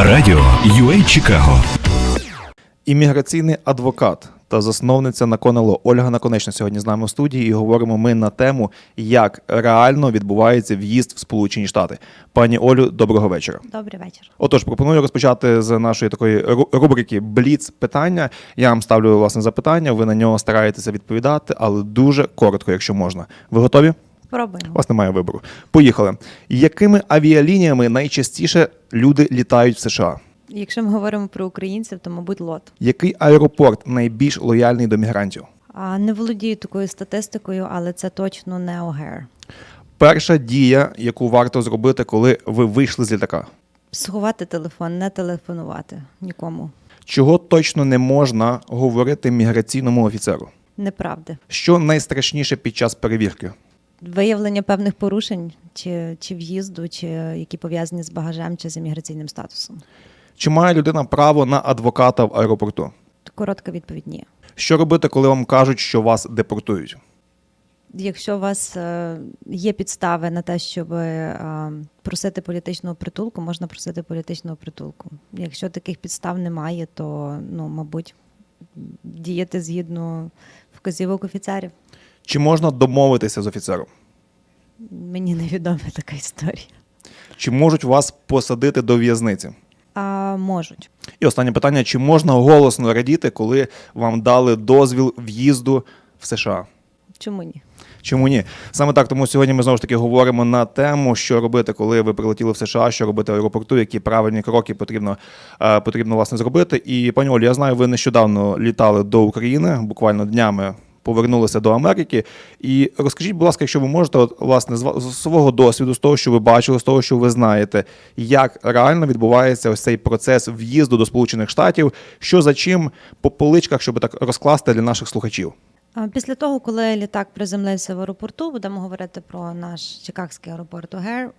Радіо UA Чикаго. Імміграційний адвокат та засновниця Наконало Ольга Наконечна сьогодні з нами в студії і говоримо ми на тему, як реально відбувається в'їзд в Сполучені Штати. Пані Олю, доброго вечора. Добрий вечір. Отож, пропоную розпочати з нашої такої рубрики Бліц питання. Я вам ставлю власне запитання. Ви на нього стараєтеся відповідати, але дуже коротко, якщо можна. Ви готові? У Пробуємо. вас немає вибору. Поїхали. Якими авіалініями найчастіше люди літають в США? Якщо ми говоримо про українців, то мабуть лот. Який аеропорт найбільш лояльний до мігрантів? А не володію такою статистикою, але це точно не O'Hare. Перша дія, яку варто зробити, коли ви вийшли з літака. Сховати телефон, не телефонувати нікому. Чого точно не можна говорити міграційному офіцеру? Неправди. Що найстрашніше під час перевірки? Виявлення певних порушень чи, чи в'їзду, чи які пов'язані з багажем чи з імміграційним статусом. Чи має людина право на адвоката в аеропорту? Коротка відповідь ні. Що робити, коли вам кажуть, що вас депортують? Якщо у вас е, є підстави на те, щоб е, просити політичного притулку, можна просити політичного притулку. Якщо таких підстав немає, то ну, мабуть, діяти згідно вказівок офіцерів. Чи можна домовитися з офіцером? Мені невідома така історія. Чи можуть вас посадити до в'язниці? А можуть. І останнє питання: чи можна голосно радіти, коли вам дали дозвіл в'їзду в США? Чому ні? Чому ні? Саме так, тому сьогодні ми знову ж таки говоримо на тему, що робити, коли ви прилетіли в США, що робити в аеропорту, які правильні кроки потрібно, е, потрібно власне зробити. І пані Олі, я знаю, ви нещодавно літали до України, буквально днями. Повернулися до Америки, і розкажіть, будь ласка, якщо ви можете, от, власне, з свого досвіду, з того, що ви бачили, з того, що ви знаєте, як реально відбувається ось цей процес в'їзду до Сполучених Штатів, що за чим по поличках, щоб так розкласти для наших слухачів. Після того, коли літак приземлився в аеропорту, будемо говорити про наш чикагський аеропорт е,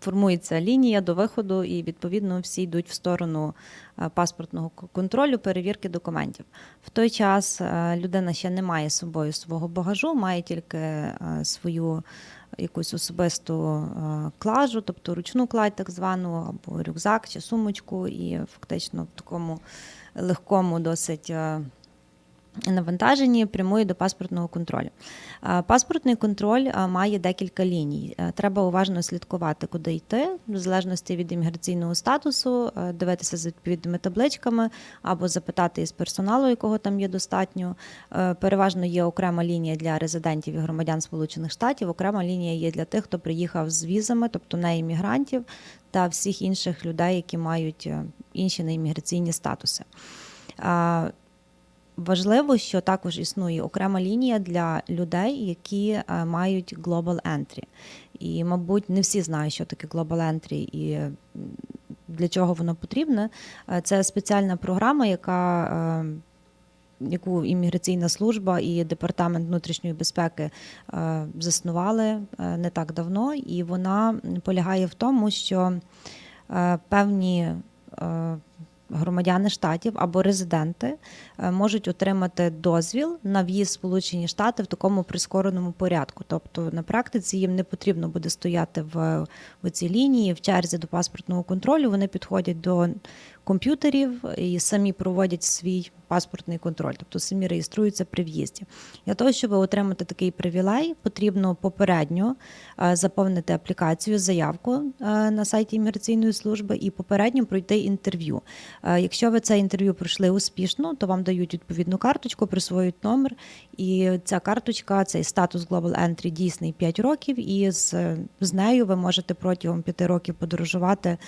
формується лінія до виходу, і відповідно всі йдуть в сторону е, паспортного контролю, перевірки документів. В той час е, людина ще не має з собою свого багажу, має тільки е, свою якусь особисту е, клажу, тобто ручну кладь, так звану, або рюкзак чи сумочку, і фактично в такому легкому досить. Навантаженні прямує до паспортного контролю. Паспортний контроль має декілька ліній. Е, Треба уважно слідкувати, куди йти, в залежності від імміграційного статусу, е, дивитися за відповідними табличками або запитати із персоналу, якого там є достатньо. Е, Переважно є окрема лінія для резидентів і громадян Сполучених Штатів, окрема лінія є для тих, хто приїхав з візами, тобто не іммігрантів та всіх інших людей, які мають інші неімміграційні статуси. Важливо, що також існує окрема лінія для людей, які е, мають Global Entry. І, мабуть, не всі знають, що таке Global Entry і для чого воно потрібне. Е, Це спеціальна програма, яка е, яку імміграційна служба і департамент внутрішньої безпеки заснували не так давно, і вона полягає в тому, що певні громадяни штатів або резиденти е, можуть отримати дозвіл на в'їзд в Сполучені Штати в такому прискореному порядку. Тобто на практиці їм не потрібно буде стояти в, в цій лінії в черзі до паспортного контролю. Вони підходять до комп'ютерів і самі проводять свій паспортний контроль, тобто самі реєструються при в'їзді. Для того, щоб отримати такий привілей, потрібно попередньо е, заповнити аплікацію, заявку е, на сайті імміграційної служби і попередньо пройти інтерв'ю. Е, Якщо ви це інтерв'ю пройшли успішно, то вам дають відповідну карточку, присвоюють номер, і ця карточка, цей статус Global Entry дійсний 5 років, і з, з нею ви можете протягом 5 років подорожувати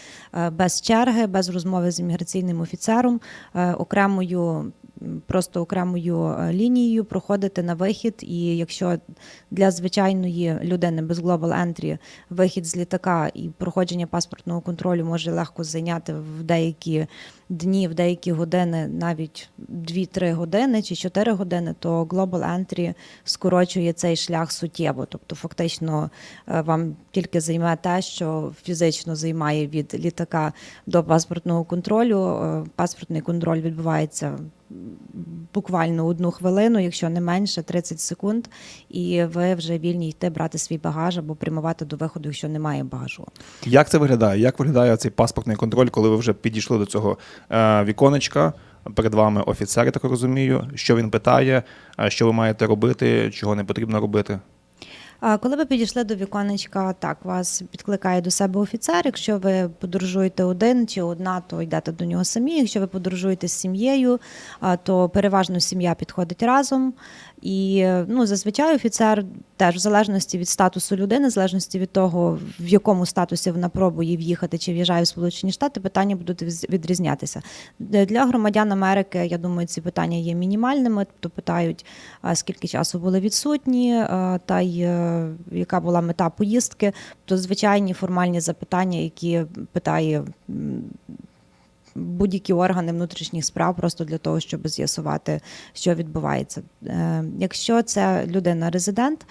без черги, без розмови з імміграційним офіцером, е, окремою. Просто окремою е, лінією проходити на вихід, і якщо для звичайної людини без Global Entry вихід з літака і проходження паспортного контролю може легко зайняти в деякі дні, в деякі години, навіть 2-3 години чи 4 години, то Global Entry скорочує цей шлях суттєво. Тобто, фактично, е, вам тільки займе те, що фізично займає від літака до паспортного контролю. Е, Паспортний контроль відбувається буквально одну хвилину, якщо не менше, 30 секунд, і ви вже вільні йти брати свій багаж або прямувати до виходу, якщо немає багажу. Як це виглядає? Як виглядає цей паспортний контроль, коли ви вже підійшли до цього е, віконечка? Перед вами офіцер, я так розумію, що він питає, е, що ви маєте робити, чого не потрібно робити. Коли ви підійшли до віконечка, так вас підкликає до себе офіцер. Якщо ви подорожуєте один чи одна, то йдете до нього самі. Якщо ви подорожуєте з сім'єю, то переважно сім'я підходить разом. І ну, зазвичай офіцер теж в залежності від статусу людини, в залежності від того, в якому статусі вона пробує в'їхати чи в'їжджає в Сполучені Штати, питання будуть відрізнятися. Для для громадян Америки, я думаю, ці питання є мінімальними. Тобто питають, скільки часу були відсутні, та й е, яка була мета поїздки. То звичайні формальні запитання, які питає. Будь-які органи внутрішніх справ просто для того, щоб з'ясувати, що відбувається. Е, Якщо це людина резидент,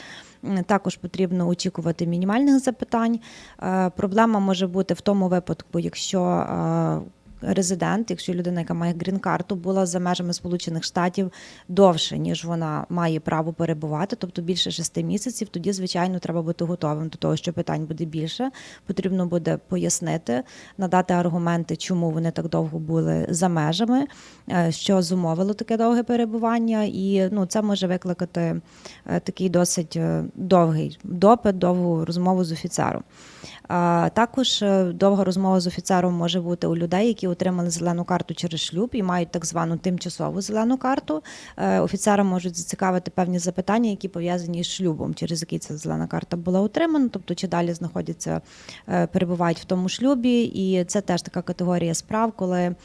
також потрібно очікувати мінімальних запитань. Е, Проблема може бути в тому випадку, якщо е, резидент, якщо людина, яка має грін-карту, була за межами Сполучених Штатів довше, ніж вона має право перебувати, тобто більше шести місяців, тоді, звичайно, треба бути готовим до того, що питань буде більше. Потрібно буде пояснити, надати аргументи, чому вони так довго були за межами, е, що зумовило таке довге перебування, і ну, це може викликати е, такий досить е, довгий допит, довгу розмову з офіцером. Також е, довга розмова з офіцером може бути у людей, які отримали зелену карту через шлюб і мають так звану тимчасову зелену карту. Е, Офіцера можуть зацікавити певні запитання, які пов'язані з шлюбом, через який ця зелена карта була отримана, тобто чи далі знаходяться, е, перебувають в тому шлюбі, і це теж така категорія справ, коли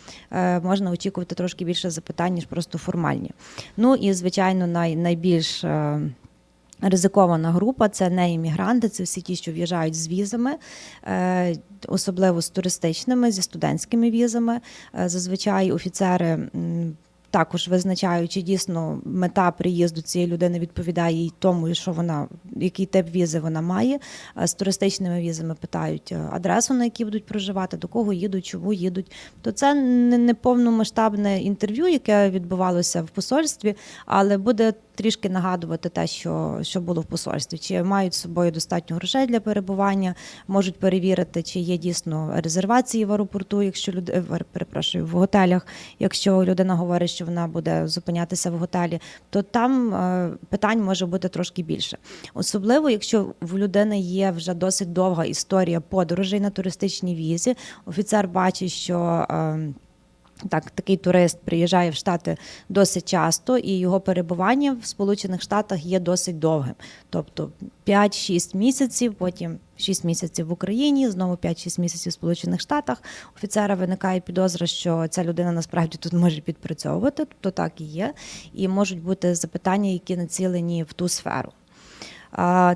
можна очікувати трошки більше запитань, ніж просто формальні. Ну і звичайно, най, найбільш Ризикована група це не іммігранти, це всі ті, що в'їжджають з візами, е, особливо з туристичними, зі студентськими візами. Е, Зазвичай офіцери. Також визначають, чи дійсно мета приїзду цієї людини відповідає їй тому, що вона який тип візи вона має. Е, З туристичними візами питають е, адресу, на якій будуть проживати, до кого їдуть, чому їдуть. То це не не повномасштабне інтерв'ю, яке відбувалося в посольстві, але буде трішки нагадувати те, що, що було в посольстві. Чи мають з собою достатньо грошей для перебування, можуть перевірити, чи є дійсно резервації в аеропорту, якщо люд... е, перепрошую, в готелях. Якщо людина говорить, що вона буде зупинятися в готелі, то там е, питань може бути трошки більше. Особливо, якщо в людини є вже досить довга історія подорожей на туристичній візі, офіцер бачить, що. Так, такий турист приїжджає в Штати досить часто, і його перебування в Сполучених Штатах є досить довгим. Тобто 5-6 місяців, потім 6 місяців в Україні, знову 5-6 місяців в Сполучених Штатах. Офіцера виникає підозра, що ця людина насправді тут може підпрацьовувати, тобто так і є, і можуть бути запитання, які націлені в ту сферу.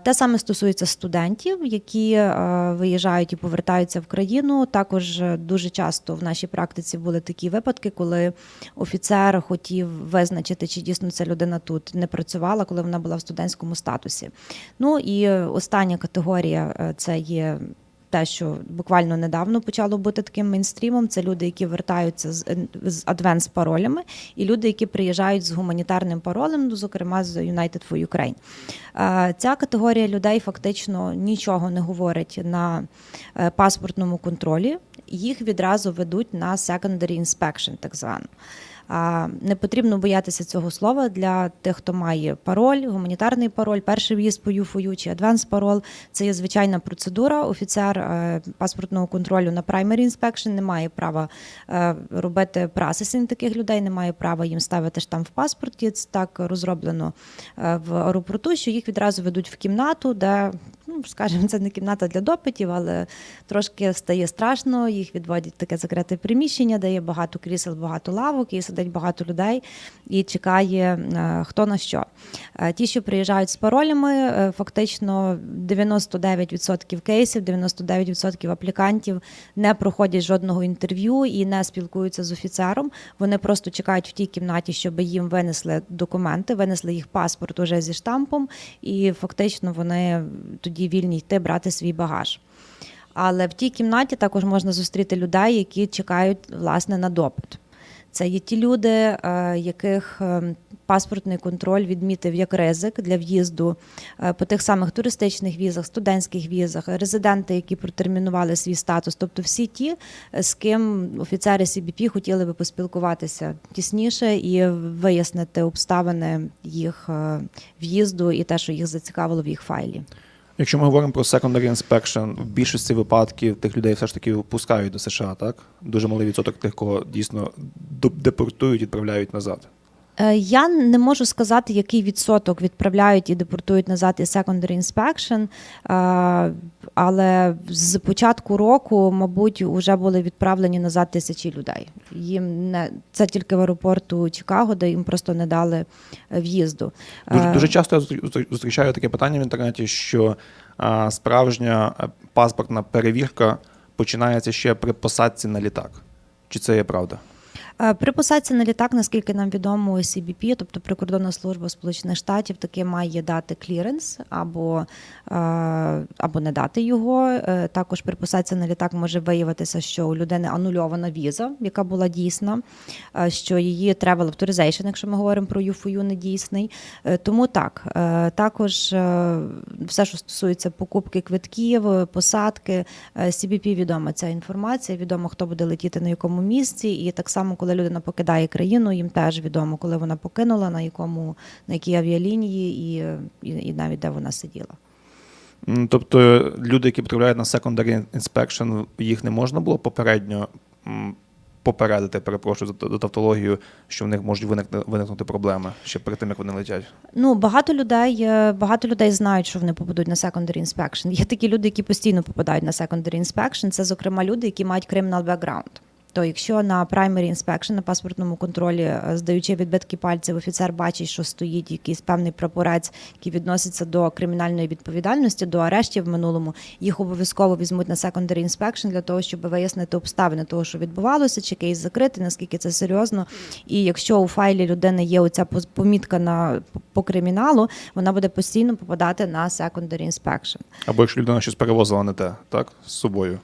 Те саме стосується студентів, які е, виїжджають і повертаються в країну. Також е, дуже часто в нашій практиці були такі випадки, коли офіцер хотів визначити, чи дійсно ця людина тут не працювала, коли вона була в студентському статусі. Ну і е, остання категорія це є. Те, що буквально недавно почало бути таким мейнстрімом, це люди, які вертаються з, е, з адвенс паролями, і люди, які приїжджають з гуманітарним паролем, ну, зокрема з United for Ukraine. Е, Ця категорія людей фактично нічого не говорить на е, паспортному контролі. Їх відразу ведуть на secondary inspection, так звану. Не потрібно боятися цього слова для тих, хто має пароль, гуманітарний пароль, перший в'їзд по ЮФОЮ чи адванс пароль. Це є звичайна процедура. Офіцер е, паспортного контролю на primary inspection не має права е, робити процесінг таких людей, не має права їм ставити штамп в паспорті. Це так розроблено е, в аеропорту, що їх відразу ведуть в кімнату, де, ну скажімо, це не кімната для допитів, але трошки стає страшно. Їх відводять таке закрите приміщення, де є багато крісел, багато лавок, і сидить багато людей і чекає е, хто на що. Е, Ті, що приїжджають з паролями, е, фактично 99% кейсів, 99% аплікантів не проходять жодного інтерв'ю і не спілкуються з офіцером. Вони просто чекають в тій кімнаті, щоб їм винесли документи, винесли їх паспорт уже зі штампом, і фактично вони тоді вільні йти брати свій багаж. Але в тій кімнаті також можна зустріти людей, які чекають власне на допит. Це є ті люди, е, яких е, паспортний контроль відмітив як ризик для в'їзду е, по тих самих туристичних візах, студентських візах, резиденти, які протермінували свій статус, тобто всі ті, з ким офіцери CBP хотіли би поспілкуватися тісніше і вияснити обставини їх в'їзду і те, що їх зацікавило в їх файлі. Якщо ми говоримо про secondary inspection, в більшості випадків тих людей все ж таки впускають до США, так? Дуже малий відсоток тих, кого дійсно депортують, відправляють назад. Е, Я не можу сказати, який відсоток відправляють і депортують назад і secondary inspection, е, але з початку року, мабуть, вже були відправлені назад тисячі людей. Їм не це тільки в аеропорту Чикаго, де їм просто не дали е, в'їзду. Дуже, дуже часто я зустрічаю таке питання в інтернеті, що справжня паспортна перевірка починається ще при посадці на літак. Чи це є правда? Е, При на літак, наскільки нам відомо, CBP, тобто прикордонна служба Сполучених Штатів, таки має дати кліренс або, е, або не дати його. Е, Також при на літак може виявитися, що у людини анульована віза, яка була дійсна, що її travel authorization, якщо ми говоримо про UFU, не дійсний. Тому так, також все, що стосується покупки квитків, посадки, CBP відома ця інформація, відомо, хто буде летіти на якому місці, і так само, коли людина покидає країну, їм теж відомо, коли вона покинула, на якому на якій авіалінії, і, і, і навіть де вона сиділа. Тобто люди, які потрапляють на secondary inspection, їх не можна було попередньо попередити, перепрошую за за тавтологію, що в них можуть виникнути, виникнути проблеми ще перед тим, як вони летять. Ну, багато людей, е, багато людей знають, що вони попадуть на secondary inspection. Є такі люди, які постійно попадають на secondary inspection. Це, зокрема, люди, які мають criminal background. То якщо на primary inspection, на паспортному контролі, е, здаючи відбитки пальців, офіцер бачить, що стоїть якийсь певний прапорець, який відноситься до кримінальної відповідальності, до арештів в минулому, їх обов'язково візьмуть на secondary inspection для того, щоб вияснити обставини того, що відбувалося, чи кейс закритий, наскільки це серйозно. І якщо у файлі людини є оця помітка на по криміналу, вона буде постійно попадати на secondary inspection. Або якщо людина щось перевозила не те, так, з собою.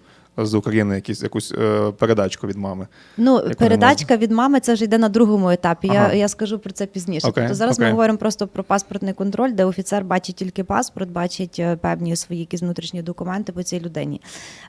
З України якісь, якусь е, передачку від мами. Ну, передачка від мами це вже йде на другому етапі. Ага. Я, я скажу про це пізніше. Окей, тобто зараз окей. ми говоримо просто про паспортний контроль, де офіцер бачить тільки паспорт, бачить е, певні свої якісь внутрішні документи по цій людині.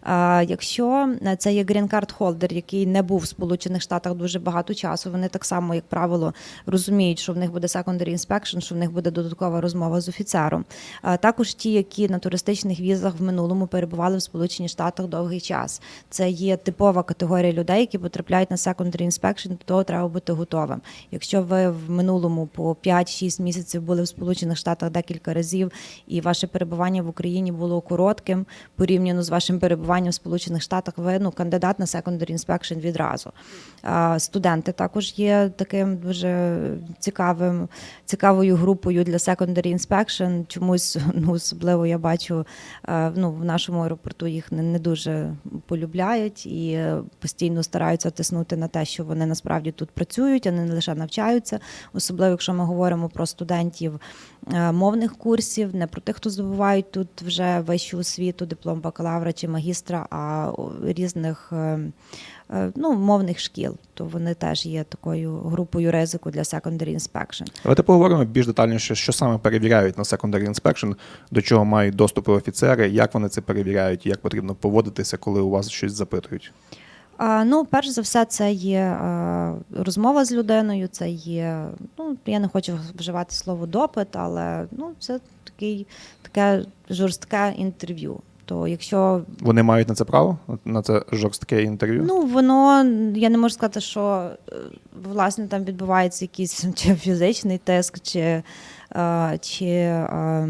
А, якщо е, це є грін-карт холдер, який не був в Сполучених Штатах дуже багато часу, вони так само, як правило, розуміють, що в них буде secondary inspection, що в них буде додаткова розмова з офіцером. А, також ті, які на туристичних візах в минулому перебували в Сполучені Штатах довгий час. Це є типова категорія людей, які потрапляють на secondary inspection, до того треба бути готовим. Якщо ви в минулому по 5-6 місяців були в Сполучених Штатах декілька разів, і ваше перебування в Україні було коротким порівняно з вашим перебуванням в Сполучених Штатах, ви ну кандидат на secondary inspection відразу. А, Студенти також є таким дуже цікавим, цікавою групою для secondary inspection. Чомусь ну особливо я бачу е, ну в нашому аеропорту їх не, не дуже полюбляють і е, постійно стараються тиснути на те, що вони насправді тут працюють, а не лише навчаються. Особливо, якщо ми говоримо про студентів е, мовних курсів, не про тих, хто здобувають тут вже вищу освіту, диплом бакалавра чи магістра, а різних. Е, Ну, мовних шкіл, то вони теж є такою групою ризику для secondary inspection. Давайте поговоримо більш детальніше, що саме перевіряють на secondary inspection, до чого мають доступи офіцери, як вони це перевіряють, як потрібно поводитися, коли у вас щось запитують. Ну, перш за все, це є е, розмова з людиною, це є, ну, я не хочу вживати слово допит, але ну, це такий, таке жорстке інтерв'ю. То якщо Вони мають на це право, на це жорстке інтерв'ю. ну воно я не можу сказати, що е, власне там відбувається якийсь чи фізичний тиск, чи, е, чи, е,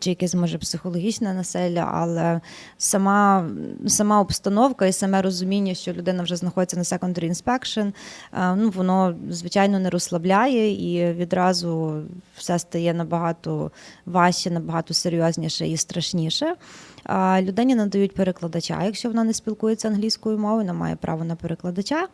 чи якесь може психологічне насилля, але сама, сама обстановка і саме розуміння, що людина вже знаходиться на secondary inspection, е, ну воно звичайно не розслабляє і відразу все стає набагато важче, набагато серйозніше і страшніше. Людині надають перекладача, якщо вона не спілкується англійською мовою, вона має право на перекладача.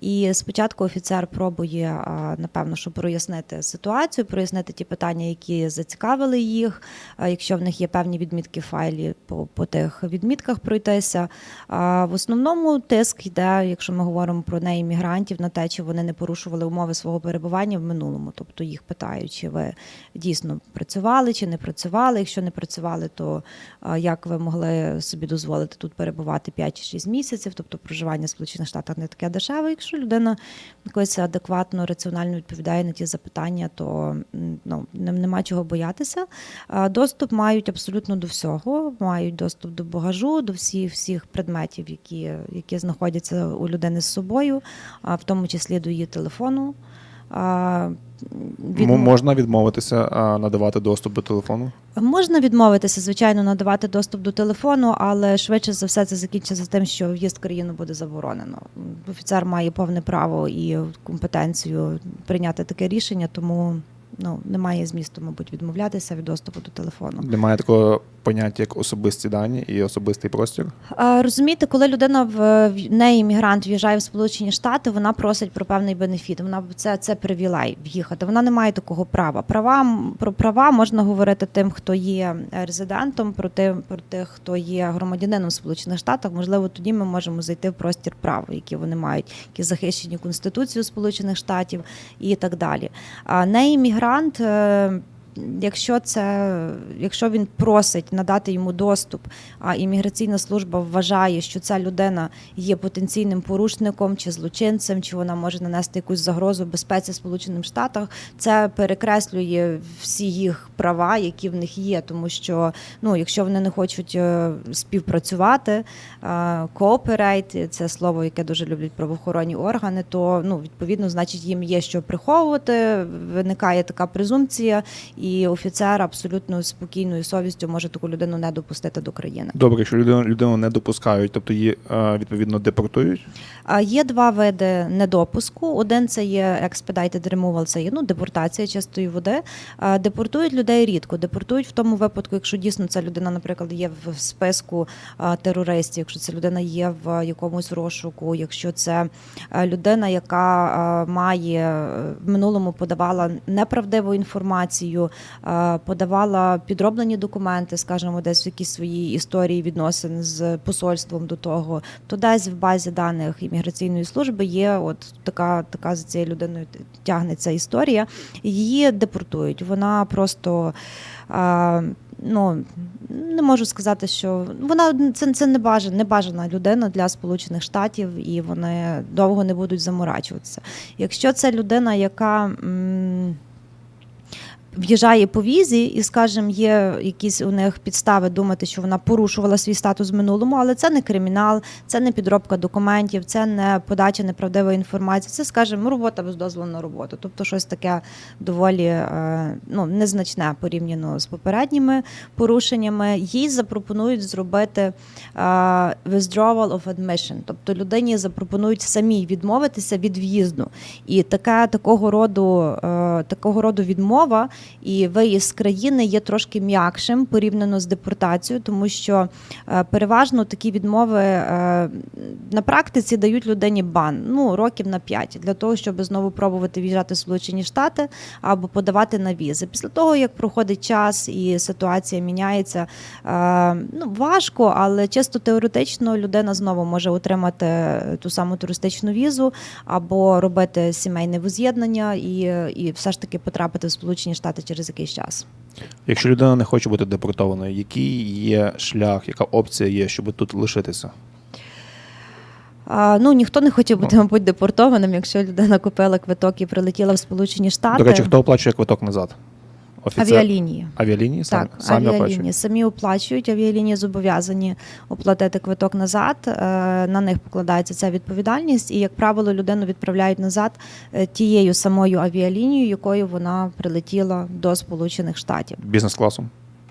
І спочатку офіцер пробує, напевно, що прояснити ситуацію, прояснити ті питання, які зацікавили їх. Якщо в них є певні відмітки в файлі, по, по тих відмітках пройтися. В основному тиск йде, якщо ми говоримо про неіммігрантів, на те, чи вони не порушували умови свого перебування в минулому. Тобто їх питають, чи ви дійсно працювали, чи не працювали. Якщо не працювали, то а, ви могли собі дозволити тут перебувати 5 чи 6 місяців? Тобто проживання в Сполучених Штатах не таке дешеве. Якщо людина якось адекватно, раціонально відповідає на ті запитання, то ну, нема чого боятися. Доступ мають абсолютно до всього, мають доступ до багажу, до всіх всіх предметів, які, які знаходяться у людини з собою, в тому числі до її телефону. А, Можна відмовитися надавати доступ до телефону? Можна відмовитися, звичайно, надавати доступ до телефону, але швидше за все це закінчиться тим, що в'їзд в країну буде заборонено. Офіцер має повне право і компетенцію прийняти таке рішення, тому ну немає змісту, мабуть, відмовлятися від доступу до телефону. Немає такого поняття, як особисті дані і особистий простір. А, Розумієте, коли людина в в- не іммігрант в'їжджає в Сполучені Штати, вона просить про певний бенефіт. Вона це, це привілей в'їхати. Вона не має такого права. Права про права можна говорити тим, хто є е, резидентом, про тим, про тих, хто є громадянином Сполучених Штатів. Можливо, тоді ми можемо зайти в простір прав, які вони мають, які захищені Конституцією Сполучених Штатів і так далі. А не іммігрант. Е, Якщо це, якщо він просить надати йому доступ, а імміграційна служба вважає, що ця людина є потенційним порушником чи злочинцем, чи вона може нанести якусь загрозу безпеці Сполученим Штатах, це перекреслює всі їх права, які в них є. Тому що ну, якщо вони не хочуть е, співпрацювати, cooperate, це слово, яке дуже люблять правоохоронні органи, то ну, відповідно, значить, їм є що приховувати. Виникає така презумпція, і офіцер абсолютно спокійною совістю може таку людину не допустити до країни. Добре, якщо людину, людину не допускають, тобто її відповідно депортують. Є два види недопуску. Один це є expedited removal, це є ну, депортація чистої води. Депортують людей рідко. Депортують в тому випадку, якщо дійсно ця людина, наприклад, є в списку терористів, якщо ця людина є в якомусь розшуку, якщо це людина, яка має е, в минулому подавала неправдиву інформацію, подавала підроблені документи, скажімо, десь в якісь свої історії відносин з посольством до того, то десь в базі даних імміграційної служби є от така, така за цією людиною тягнеться історія. Її депортують. Вона просто. А, Ну не можу сказати, що вона це, це не бажана, не бажана людина для Сполучених Штатів, і вони довго не будуть заморачуватися. Якщо це людина, яка в'їжджає по візі, і, скажімо, є якісь у них підстави думати, що вона порушувала свій статус в минулому, але це не кримінал, це не підробка документів, це не подача неправдивої інформації. Це, скажімо, робота без дозволу на роботу. Тобто щось таке доволі е, ну, незначне порівняно з попередніми порушеннями. Їй запропонують зробити е, withdrawal of admission, тобто людині запропонують самій відмовитися від в'їзду. І така такого роду, е, такого роду відмова і виїзд з країни є трошки м'якшим порівняно з депортацією, тому що е, переважно такі відмови е, на практиці дають людині бан ну років на 5, для того, щоб знову пробувати в'їжджати в Сполучені Штати або подавати на візи. Після того як проходить час і ситуація міняється, е, ну важко, але чисто теоретично людина знову може отримати ту саму туристичну візу або робити сімейне воз'єднання і, і все ж таки потрапити в Сполучені Штати через якийсь час. Якщо людина не хоче бути депортованою, який є шлях, яка опція є, щоб тут лишитися? А, ну ніхто не хоче бути, мабуть, депортованим, якщо людина купила квиток і прилетіла в Сполучені Штати. До речі, хто оплачує квиток назад? Авіалінії. Авіалінії самі, Так, самі авіалінії оплачують? самі оплачують, авіалінії зобов'язані оплатити квиток назад. е, На них покладається ця відповідальність, і, як правило, людину відправляють назад е, тією самою авіалінією, якою вона прилетіла до Сполучених Штатів.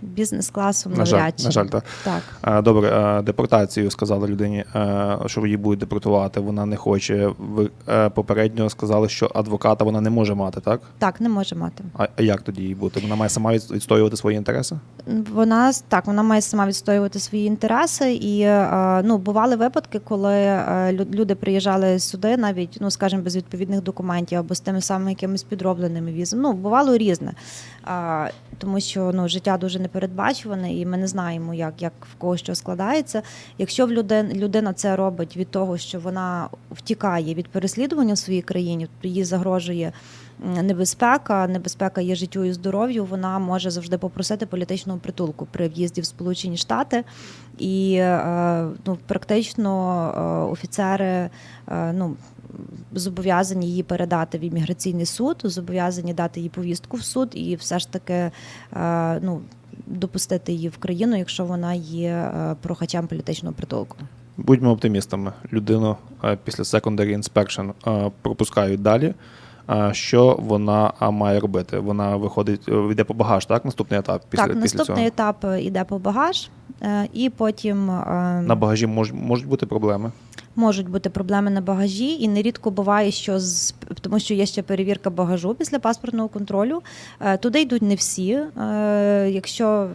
Бізнес-класом? На жаль, чи. на жаль, так. так. Добре, депортацію сказали людині, е, що її будуть депортувати. Вона не хоче. Ви е, попередньо сказали, що адвоката вона не може мати, так? Так, не може мати. А як тоді їй бути? Вона має сама відстоювати свої інтереси? Вона так, вона має сама відстоювати свої інтереси, і е, ну бували випадки, коли лю- люди приїжджали сюди, навіть ну скажімо, без відповідних документів або з тими самими якимись підробленими візами. Ну бувало різне, тому що ну життя дуже непередбачуване, і ми не знаємо, як, як в кого що складається. Якщо в людин, людина це робить від того, що вона втікає від переслідування в своїй країні, їй загрожує небезпека, небезпека є життю і здоров'ю, вона може завжди попросити політичного притулку при в'їзді в Сполучені Штати. І е, ну, практично е, офіцери е, ну, зобов'язані її передати в імміграційний суд, зобов'язані дати їй повістку в суд і все ж таки е, ну, допустити її в країну, якщо вона є е, прохачем політичного притулку. Будьмо оптимістами. Людину е, після secondary inspection пропускають далі. Що вона має робити? Вона виходить, е, йде по багаж, так? Наступний етап після, так, після наступний цього. етап е, іде по багаж, е, і потім На багажі мож, можуть бути проблеми. можуть бути проблеми на багажі, і нерідко буває, що з тому, що є ще перевірка багажу після паспортного контролю. Туди йдуть не всі. Якщо,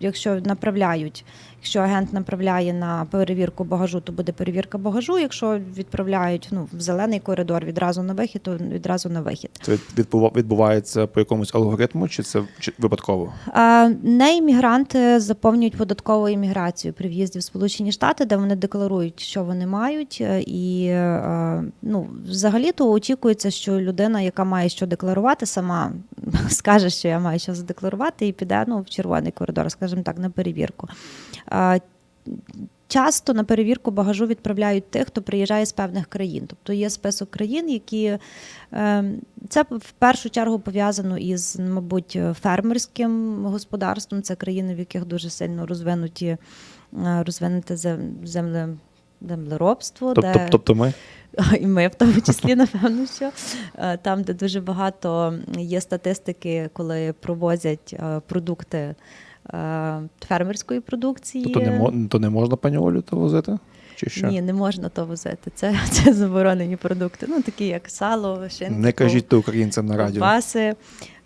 якщо направляють, якщо агент направляє на перевірку багажу, то буде перевірка багажу. Якщо відправляють ну, в зелений коридор відразу на вихід, то відразу на вихід. Це відбува- відбувається по якомусь алгоритму, чи це чи випадково? А, Не іммігранти заповнюють податкову імміграцію при в'їзді в Сполучені Штати, де вони декларують, що вони мають. е, І е, ну, взагалі-то очікується, що людина, яка має що декларувати, сама скаже, що я маю що задекларувати, і піде ну, в червоний коридор, скажімо так, на перевірку. Часто на перевірку багажу відправляють тих, хто приїжджає з певних країн. Тобто є список країн, які е, це в першу чергу пов'язано із, мабуть, фермерським господарством. Це країни, в яких дуже сильно розвинуті е, розвинуте земле. Землеробство, Тобто, де тобто ми і ми в тому числі, напевно, що е, там, де дуже багато є статистики, коли провозять е, продукти фермерської продукції. то, не, то не можна пані Олю то возити? Чи що? Ні, не можна то возити. Це, це заборонені продукти. Ну, такі як сало, шинки, Не кажіть то українцям на радіо. ковбаси,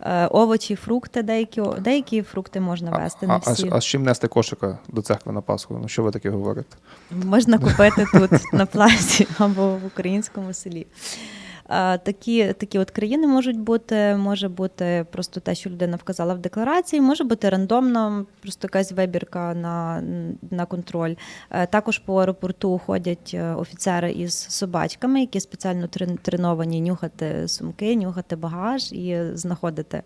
е, овочі, фрукти. Деякі, деякі фрукти можна вести, а, не а, всі. а з чим нести кошика до церкви на Пасху? Ну що ви таке говорите? Можна купити тут на плаці або в українському селі. Такі, такі от країни можуть бути, може бути просто те, що людина вказала в декларації, може бути рандомно, просто якась вибірка на, на контроль. Е, Також по аеропорту ходять е, офіцери із собачками, які спеціально треновані нюхати сумки, нюхати багаж і знаходити.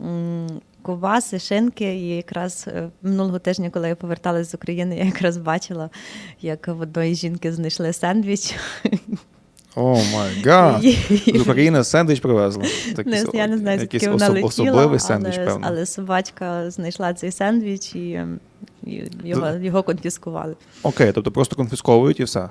м, Ковбаси, шинки, і якраз е, минулого тижня, коли я поверталась з України, я якраз бачила, як в одної жінки знайшли сендвіч. О май гад! З України сендвіч привезли. Такий я не знаю, якийсь вона особ- летіла, особливий сендвіч, але, певно. але собачка знайшла цей сендвіч і, ем, і його, його конфіскували. Окей, тобто просто конфісковують і все.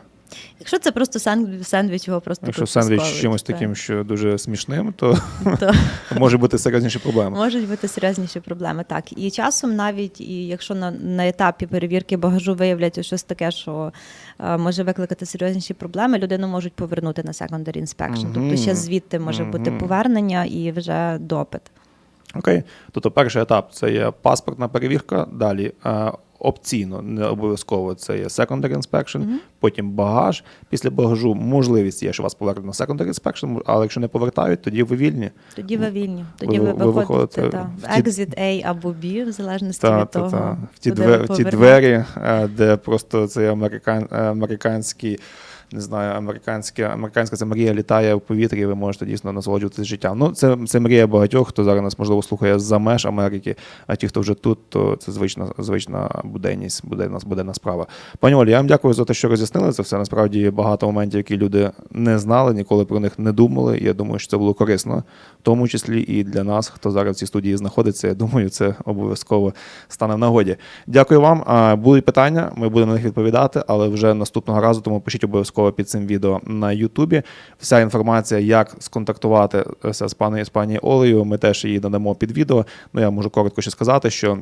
Якщо це просто сендвіч, сендвіч його просто Якщо сендвіч чимось таким, що дуже смішним, то то може бути серйозніші проблеми. можуть бути серйозніші проблеми. Так, і часом навіть і якщо на, на етапі перевірки багажу виявляться щось таке, що е, може викликати серйозніші проблеми, людину можуть повернути на secondary inspection. Мгм. Тобто ще звідти може бути повернення і вже допит. Окей. Тобто перший етап це є паспортна перевірка, далі е, опційно, не обов'язково це є secondary inspection, потім багаж. Після багажу можливість є, що вас повернуть на secondary inspection, але якщо не повертають, тоді ви вільні. Тоді ви вільні. Тоді Ви- ви, ви виходите та, в exit A або B, в залежності Та, від та, того. та. В ті, двері, в ті двері, е, де просто цей американ, е, американський, не знаю, американська, американська ця мрія літає в повітрі, і ви можете дійсно насолоджуватися життям. Ну, це, це мрія багатьох, хто зараз нас можливо слухає за меж Америки, а ті, хто вже тут, то це звична, звична буденність, буденна, буденна справа. Пані Олі, я вам дякую за те, що роз'яснили це все. Насправді багато моментів, які люди не знали, ніколи про них не думали. Я думаю, що це було корисно, в тому числі і для нас, хто зараз в цій студії знаходиться. Я думаю, це обов'язково стане в нагоді. Дякую вам. А, Будуть питання, ми будемо на них відповідати, але вже наступного разу, тому пишіть обов'язково під цим відео на Ютубі. Вся інформація, як сконтактуватися з пані з пані Олею, ми теж її надамо під відео. Ну я можу коротко ще сказати, що.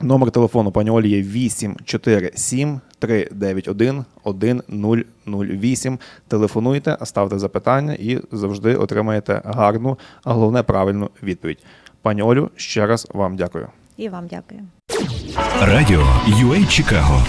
Номер телефону пані Олі є 847 391 1008. Телефонуйте, ставте запитання і завжди отримаєте гарну, а головне правильну відповідь. Пані Олю, ще раз вам дякую. І вам дякую. Радіо UA Чикаго